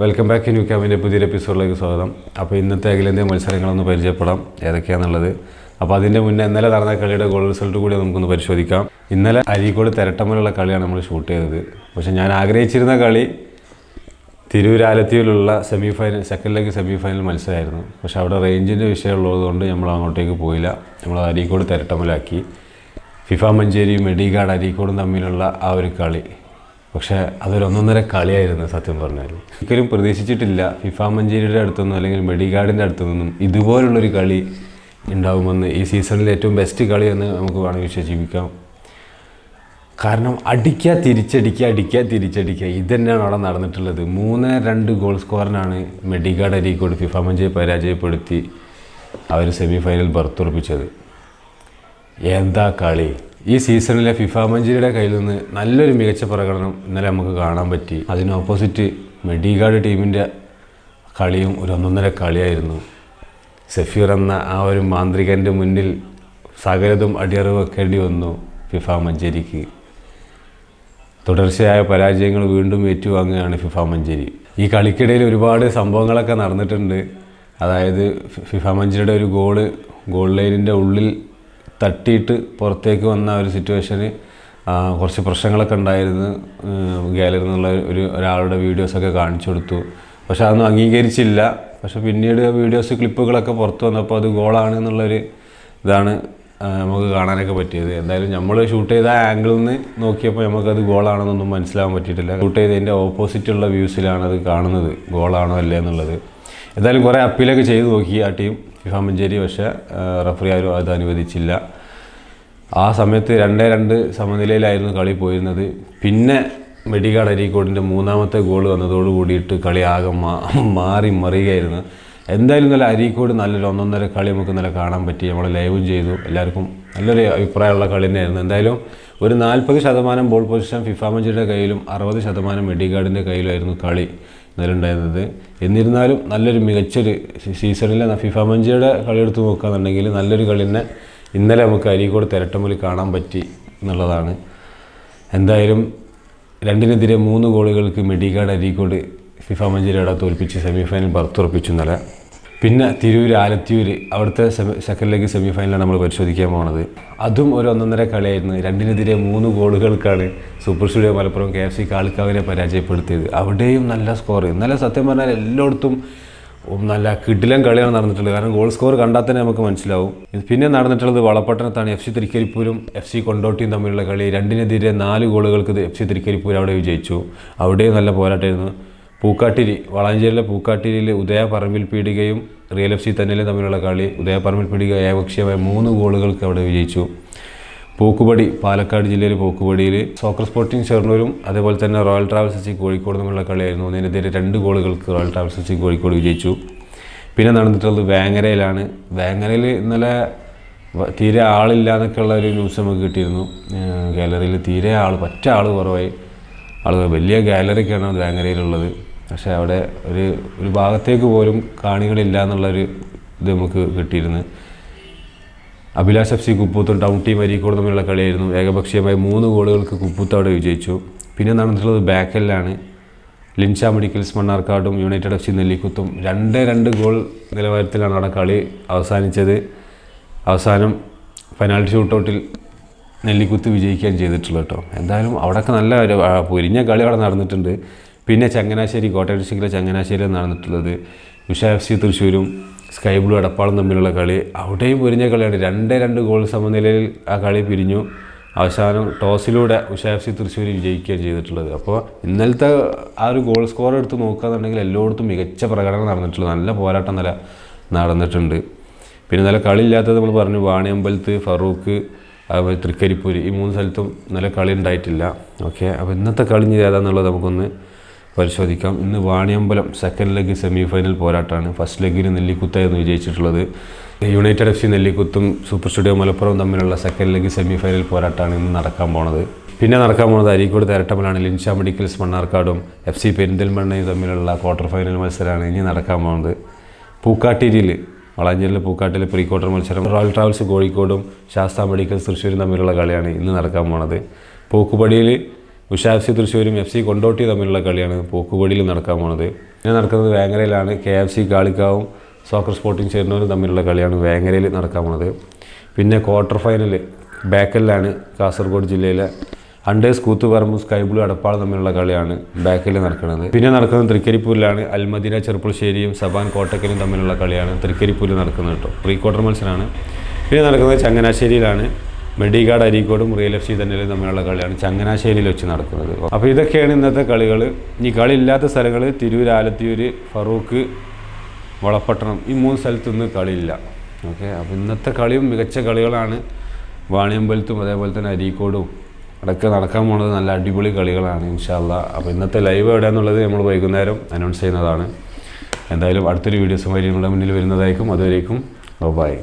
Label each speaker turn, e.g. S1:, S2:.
S1: Welcome back new ക്യാമ്പിന്റെ പുതിയൊരു എപ്പിസോഡിലേക്ക് സ്വാഗതം. അപ്പോൾ ഇന്നത്തെ അഖിലേന്ത്യാ മത്സരങ്ങളൊന്ന് പരിചയപ്പെടാം. ഏതൊക്കെയാണെന്നുള്ളത് അപ്പോൾ അതിന്റെ മുന്നേ ഇന്നലെ നടന്ന കളിയുടെ ഗോൾ റിസൾട്ട് കൂടി നമുക്കൊന്ന് പരിശോധിക്കാം. ഇന്നലെ അരീക്കോട് തിരട്ടമ്മലുള്ള കളിയാണ് നമ്മൾ ഷൂട്ട് ചെയ്തത്. പക്ഷേ ഞാൻ ആഗ്രഹിച്ചിരുന്ന കളി തിരൂരാലത്തിയിലുള്ള semi final second leg semi final മത്സരമായിരുന്നു. പക്ഷേ അവിടെ റേഞ്ചിന്റെ വിഷയമുള്ളത് കൊണ്ട് നമ്മൾ അങ്ങോട്ടേക്ക് പോയില്ല. നമ്മൾ അരീക്കോട് തിരട്ടമ്മലാക്കി. ഫിഫ മഞ്ചേരിയും മെഡിഗാർഡ് അരീക്കോടും തമ്മിലുള്ള ആ ഒരു കളി. പക്ഷേ അതൊരൊന്നൊന്നര കളിയായിരുന്നു സത്യം പറഞ്ഞാൽ ഒരിക്കലും പ്രതീക്ഷിച്ചിട്ടില്ല ഫിഫ മഞ്ചേരിയുടെ അടുത്തുനിന്നും അല്ലെങ്കിൽ മെഡിഗാർഡിന്റെ അടുത്തു നിന്നും ഇതുപോലുള്ളൊരു കളി ഉണ്ടാകുമെന്ന് ഈ സീസണിൽ ഏറ്റവും ബെസ്റ്റ് കളി എന്ന് നമുക്ക് വേണമെങ്കിൽ വിശ്വസിപ്പിക്കാം കാരണം അടിക്കുക തിരിച്ചടിക്കുക അടിക്കുക തിരിച്ചടിക്കുക ഇത് തന്നെയാണ് അവിടെ നടന്നിട്ടുള്ളത്. മൂന്ന് രണ്ട് ഗോൾ സ്കോറിനാണ് മെഡിഗാർഡ് അരീക്കോട് ഫിഫ മഞ്ചേരി പരാജയപ്പെടുത്തി അവർ സെമി ഫൈനൽ ബർത്തുറപ്പിച്ചത്. എന്താ കളി? ഈ സീസണിലെ ഫിഫ മഞ്ചേരിയുടെ കയ്യിൽ നിന്ന് നല്ലൊരു മികച്ച പ്രകടനം ഇന്നലെ നമുക്ക് കാണാൻ പറ്റി. അതിന് ഓപ്പോസിറ്റ് മെഡിഗാർഡ് ടീമിന്റെ കളിയും ഒരു ഒന്നൊന്നര കളിയായിരുന്നു. സെഫീർ എന്ന ആ ഒരു മാന്ത്രികന്റെ മുന്നിൽ സകലതും അടിയറവ് വെക്കേണ്ടി വന്നു ഫിഫ മഞ്ചേരിക്ക്. തുടർച്ചയായ പരാജയങ്ങൾ വീണ്ടും ഏറ്റുവാങ്ങുകയാണ് ഫിഫ മഞ്ചേരി. ഈ കളിക്കിടയിൽ ഒരുപാട് സംഭവങ്ങളൊക്കെ നടന്നിട്ടുണ്ട്. അതായത് ഫിഫ മഞ്ചേരിയുടെ ഒരു ഗോൾ ഗോൾ ലൈനിന്റെ ഉള്ളിൽ തട്ടിയിട്ട് പുറത്തേക്ക് വന്ന ഒരു സിറ്റുവേഷന് കുറച്ച് പ്രശ്നങ്ങളൊക്കെ ഉണ്ടായിരുന്നു. ഗാലറിയിൽ നിന്നുള്ള ഒരു ഒരാളുടെ വീഡിയോസൊക്കെ കാണിച്ചു കൊടുത്തു. പക്ഷെ അതൊന്നും അംഗീകരിച്ചില്ല. പക്ഷെ പിന്നീട് വീഡിയോസ് ക്ലിപ്പുകളൊക്കെ പുറത്ത് വന്നപ്പോൾ അത് ഗോളാണ് എന്നുള്ളൊരു ഇതാണ് നമുക്ക് കാണാനൊക്കെ പറ്റിയത്. എന്തായാലും നമ്മൾ ഷൂട്ട് ചെയ്ത ആംഗിളിൽ നിന്ന് നോക്കിയപ്പോൾ നമുക്കത് ഗോളാണെന്നൊന്നും മനസ്സിലാവാൻ പറ്റിയിട്ടില്ല. ഷൂട്ട് ചെയ്തതിന്റെ ഓപ്പോസിറ്റുള്ള വ്യൂസിലാണ് അത് കാണുന്നത്. ഗോളാണോ അല്ലേ എന്നുള്ളത്. എന്തായാലും കുറേ അപ്പീലൊക്കെ ചെയ്തു നോക്കി ആ ടീം. ഫിഫ മഞ്ചേരി പക്ഷേ റഫറി ആരും അത് അനുവദിച്ചില്ല. ആ സമയത്ത് രണ്ടേ രണ്ട് സമനിലയിലായിരുന്നു കളി പോയിരുന്നത്. പിന്നെ മെഡിക്കാട് അരീക്കോടിന്റെ മൂന്നാമത്തെ ഗോൾ വന്നതോട് കൂടിയിട്ട് കളി ആകെ മാറി മറിയുകയായിരുന്നു. എന്തായാലും നല്ല അരീക്കോട് നല്ലൊരു ഒന്നൊന്നര കളി നമുക്ക് നല്ല കാണാൻ പറ്റി. നമ്മൾ ലൈവും ചെയ്തു. എല്ലാവർക്കും നല്ലൊരു അഭിപ്രായമുള്ള കളി തന്നെയായിരുന്നു എന്തായാലും ഒരു നാൽപ്പത് ശതമാനം ബോൾ പൊസിഷൻ ഫിഫ മഞ്ചിയുടെ കയ്യിലും അറുപത് ശതമാനം മെഡിഗാർഡിന്റെ കയ്യിലുമായിരുന്നു കളി. ഇന്നലെ എന്നിരുന്നാലും നല്ലൊരു മികച്ചൊരു സീസണിൽ ഫിഫ മഞ്ചിയുടെ കളി എടുത്ത് നോക്കുകയാണെന്നുണ്ടെങ്കിൽ നല്ലൊരു കളി തന്നെ ഇന്നലെ നമുക്ക് അരീക്കോട് തിരട്ടമ്പൽ കാണാൻ പറ്റി എന്നുള്ളതാണ്. എന്തായാലും രണ്ടിനെതിരെ മൂന്ന് ഗോളുകൾക്ക് മെഡിഗാർഡ് അരീക്കോട് ഫിഫ മഞ്ചേരിയുടെ തോൽപ്പിച്ച് സെമിഫൈനൽ ബർത്തുറപ്പിച്ചു ഇന്നലെ. പിന്നെ തിരൂർ ആലത്തിയൂർ അവിടുത്തെ സെക്കൻഡ് ലെഗ് സെമി ഫൈനലാണ് നമ്മൾ പരിശോധിക്കാൻ പോണത്. അതും ഒരു ഒന്നൊന്നര കളിയായിരുന്നു. രണ്ടിനെതിരെ മൂന്ന് ഗോളുകൾക്കാണ് super studio Malappuram K F C കാളിക്കാവിനെ പരാജയപ്പെടുത്തിയത്. അവിടെയും നല്ല സ്കോർ ഇന്നലെ സത്യം പറഞ്ഞാൽ എല്ലായിടത്തും നല്ല കിടിലൻ കളിയാണ് നടന്നിട്ടുള്ളത്. കാരണം ഗോൾ സ്കോർ കണ്ടാൽ തന്നെ നമുക്ക് മനസ്സിലാവും. പിന്നെ നടന്നിട്ടുള്ളത് വളപട്ടണത്താണ്. എഫ് സി തൃക്കരിപ്പൂരും എഫ് സി കൊണ്ടോട്ടിയും തമ്മിലുള്ള കളി. രണ്ടിനെതിരെ നാല് ഗോളുകൾക്ക് എഫ് സി തൃക്കരിപ്പൂർ അവിടെ വിജയിച്ചു. അവിടെയും നല്ല പോരാട്ടമായിരുന്നു. പൂക്കാട്ടിരി വളാഞ്ചേരിയിലെ പൂക്കാട്ടിരിയിൽ ഉദയപറമ്പിൽ പീടികയും റിയൽ എഫ് സി തന്നെ തമ്മിലുള്ള കളി ഉദയപറമ്പിൽ പീടിക ഏകപക്ഷീയമായ മൂന്ന് ഗോളുകൾക്ക് അവിടെ വിജയിച്ചു. പൂക്കുപടി പാലക്കാട് ജില്ലയിൽ പോക്കുപടിയിൽ സോക്കർ സ്പോർട്ടിംഗ് ഷെർണൂരും അതേപോലെ തന്നെ royal travels S C Kozhikode തമ്മിലുള്ള കളിയായിരുന്നു. ഒന്നിനെതിരെ രണ്ട് ഗോളുകൾക്ക് റോയൽ ട്രാവൽസ് എസ് കോഴിക്കോട് വിജയിച്ചു. പിന്നെ നടന്നിട്ടുള്ളത് വേങ്ങരയിലാണ്. വേങ്ങരയിൽ ഇന്നലെ തീരെ ആളില്ല എന്നൊക്കെയുള്ള ഒരു ന്യൂസ് നമുക്ക് കിട്ടിയിരുന്നു. ഗാലറിയിൽ തീരെ ആൾ പറ്റ ആൾ കുറവായി. ആളുകൾ വലിയ ഗാലറിയൊക്കെയാണ് ദാങ്കരയിലുള്ളത്. പക്ഷേ അവിടെ ഒരു ഒരു ഭാഗത്തേക്ക് പോലും കാണികളില്ല എന്നുള്ളൊരു ഇത് നമുക്ക് കിട്ടിയിരുന്നു. അഭിലാഷ് എഫ് സി കുപ്പൂത്തും ടൗൺ ടീം അരീക്കോട് തമ്മിലുള്ള കളിയായിരുന്നു. ഏകപക്ഷീയമായി മൂന്ന് ഗോളുകൾക്ക് കുപ്പൂത്ത് അവിടെ വിജയിച്ചു. പിന്നെ നടന്നിട്ടുള്ളത് ബാക്കലിലാണ്. ലിൻഷ മെഡിക്കൽസ് മണ്ണാർക്കാടും യുണൈറ്റഡ് എഫ് സി നെല്ലിക്കുത്തും രണ്ട് രണ്ട് ഗോൾ നിലവാരത്തിലാണ് അവിടെ കളി അവസാനിച്ചത്. അവസാനം പെനാൽറ്റി ഷൂട്ടൗട്ടിൽ നെല്ലിക്കുത്ത് വിജയിക്കുകയും ചെയ്തിട്ടുള്ളത് കേട്ടോ. എന്തായാലും അവിടെയൊക്കെ നല്ല ഒരു പൊരിഞ്ഞ കളി അവിടെ നടന്നിട്ടുണ്ട്. പിന്നെ ചങ്ങനാശ്ശേരി കോട്ടയം ഡിസ്ട്രിക്റ്റിലെ ചങ്ങനാശ്ശേരിയിൽ നടന്നിട്ടുള്ളത്. ഉഷ എഫ് സി തൃശ്ശൂരും സ്കൈ ബ്ലൂ എടപ്പാളും തമ്മിലുള്ള കളി. അവിടെയും പൊരിഞ്ഞ കളിയാണ്. രണ്ട് രണ്ട് ഗോൾ സമനിലയിൽ ആ കളി പിരിഞ്ഞു. അവസാനം ടോസിലൂടെ ഉഷ എഫ് സി തൃശ്ശൂർ വിജയിക്കുകയും ചെയ്തിട്ടുള്ളത്. അപ്പോൾ ഇന്നലത്തെ ആ ഒരു ഗോൾ സ്കോർ എടുത്ത് നോക്കുകയാണെന്നുണ്ടെങ്കിൽ എല്ലായിടത്തും മികച്ച പ്രകടനം നടന്നിട്ടുള്ളത്. നല്ല പോരാട്ടം നില നടന്നിട്ടുണ്ട്. പിന്നെ നല്ല കളിയില്ലാത്തത് നമ്മൾ പറഞ്ഞു വാണിയമ്പലത്ത് ഫറൂഖ് അതുപോലെ തൃക്കരിപ്പൂര് ഈ മൂന്ന് സ്ഥലത്തും നല്ല കളി ഉണ്ടായിട്ടില്ല. ഓക്കെ അപ്പോൾ ഇന്നത്തെ കളി ഇനി ഏതാണെന്നുള്ളത് നമുക്കൊന്ന് പരിശോധിക്കാം. ഇന്ന് Vaniyambalam second leg semi final പോരാട്ടമാണ് ഫസ്റ്റ് ലെഗിൽ നെല്ലിക്കുത്തായിരുന്നു വിജയിച്ചിട്ടുള്ളത്. യുണൈറ്റഡ് എഫ് സി നെല്ലിക്കുത്തും സൂപ്പർ സ്റ്റുഡിയോ മലപ്പുറവും തമ്മിലുള്ള സെക്കൻഡ് ലെഗ് സെമി ഫൈനൽ പോരാട്ടമാണ് ഇന്ന് നടക്കാൻ പോണത്. പിന്നെ നടക്കാൻ പോകുന്നത് അരീക്കോട് തേരട്ടമലാണ് ലിൻഷ മെഡിക്കൽസ് മണ്ണാർക്കാടും എഫ് സി പെരിന്തൽമണ്ണയും തമ്മിലുള്ള ക്വാർട്ടർ ഫൈനൽ മത്സരമാണ് ഇനി നടക്കാൻ പോകുന്നത് പൂക്കാട്ടിരിയിൽ വളാഞ്ചേരിയിലെ പൂക്കാട്ടിലെ പ്രീ ക്വാർട്ടർ മത്സരം റോയൽ ട്രാവൽസ് കോഴിക്കോടും ശാസ്ത്ര മെഡിക്കൽ തൃശ്ശൂരും തമ്മിലുള്ള കളിയാണ് ഇന്ന് നടക്കാൻ പോണത്. പോക്കുപടിയിൽ ഉഷ എഫ് സി തൃശ്ശൂരും എഫ് സി കൊണ്ടോട്ടി തമ്മിലുള്ള കളിയാണ് പോക്കുപടിയിൽ നടക്കാൻ പോണത്. പിന്നെ നടക്കുന്നത് വേങ്ങരയിലാണ്. കെ എഫ് സി കാളിക്കാവും സോക്കർ സ്പോർട്ടിംഗ് ചേരുന്നവരും തമ്മിലുള്ള കളിയാണ് വേങ്ങരയിൽ നടക്കാൻ പോണത്. പിന്നെ ക്വാർട്ടർ ഫൈനൽ ബാക്കലിലാണ് കാസർഗോഡ് ജില്ലയിലെ അണ്ടേഴ്സ് കൂത്തുപറമ്പും സ്കൈ ബ്ലൂ അടപ്പാളും തമ്മിലുള്ള കളിയാണ് ബാക്കിൽ നടക്കുന്നത്. പിന്നെ നടക്കുന്നത് തൃക്കരിപ്പൂരിലാണ്. അൽമദീന ചെറുപ്പുളശ്ശേരിയും സബാൻ കോട്ടക്കലും തമ്മിലുള്ള കളിയാണ് തൃക്കരിപ്പൂരിൽ നടക്കുന്നത് കേട്ടോ പ്രീ ക്വാർട്ടർ മത്സരമാണ് പിന്നെ നടക്കുന്നത് ചങ്ങനാശ്ശേരിയിലാണ്. മെഡിഗാർഡ് അരീക്കോടും റിയൽ എഫ് സി തന്നെയും തമ്മിലുള്ള കളിയാണ് ചങ്ങനാശ്ശേരിയിൽ വെച്ച് നടക്കുന്നത്. അപ്പോൾ ഇതൊക്കെയാണ് ഇന്നത്തെ കളികൾ ഈ കളി ഇല്ലാത്ത സ്ഥലങ്ങൾ തിരൂർ ആലത്തിയൂർ ഫറൂഖ് വളപ്പട്ടണം ഈ മൂന്ന് സ്ഥലത്തൊന്നും കളിയില്ല. ഓക്കെ? അപ്പോൾ ഇന്നത്തെ കളിയും മികച്ച കളികളാണ്. വാണിയമ്പലത്തും അതേപോലെ തന്നെ അരീക്കോടും. അടക്കം നടക്കാൻ പോണത് നല്ല അടിപൊളി കളികളാണ് ഇൻഷാല്ല അപ്പോൾ ഇന്നത്തെ ലൈവ് എവിടെയാണെന്നുള്ളത് നമ്മൾ വൈകുന്നേരം അനൗൺസ് ചെയ്യുന്നതാണ്. എന്തായാലും അടുത്തൊരു വീഡിയോസുമായി നിങ്ങളുടെ മുന്നിൽ വരുന്നതായിരിക്കും. അതുവരേക്കും ബൈ.